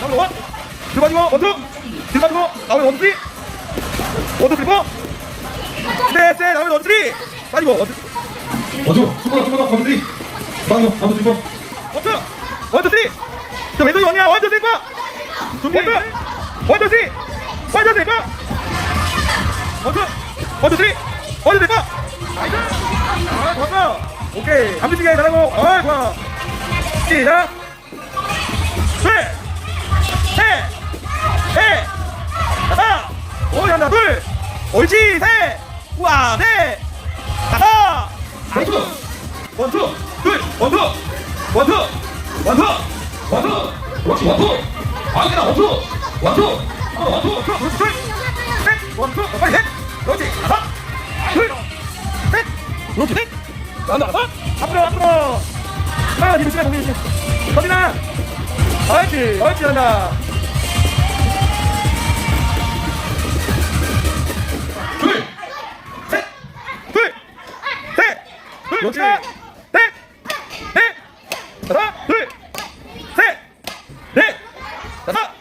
어, 바로 원. 들어가지고 원투. 들어가지고 나오면 원투 쓰리. 원투 쓰리포. 네, 네, 나오면 원투 쓰리. 빠지고 원투. 원투 수고다 수고다 원투 쓰리 빠져 원투 포 원투. 원투 쓰리. 자, 왼손이 원이야. 원투 포. 준비. 원투 쓰리. 원투 포. 원투. 원투 쓰리. 원투 포. 나이스. 아, 좋았어. 오케이. 감지시계 잘하고. 아, 좋아. 시작. 하나, 둘. 옳지, 셋. 우와, 넷. 다섯. 원투 원투, 둘, 원투, 원투, 원투, 원투 그렇지 원투 아니야 원투 원투 어, 원투 그렇지, 둘, 셋, 원투, 어, 빨리 셋, 그렇지, 하나, 둘, 셋, 그렇지, 셋, 하나, 하나, 앞으로, 앞으로, 아, 니들 시간 정리 주세요. 서진아, 옳지, 옳지, 한다. 역시 넷, 넷, 하나, 둘, 셋, 넷, 다섯.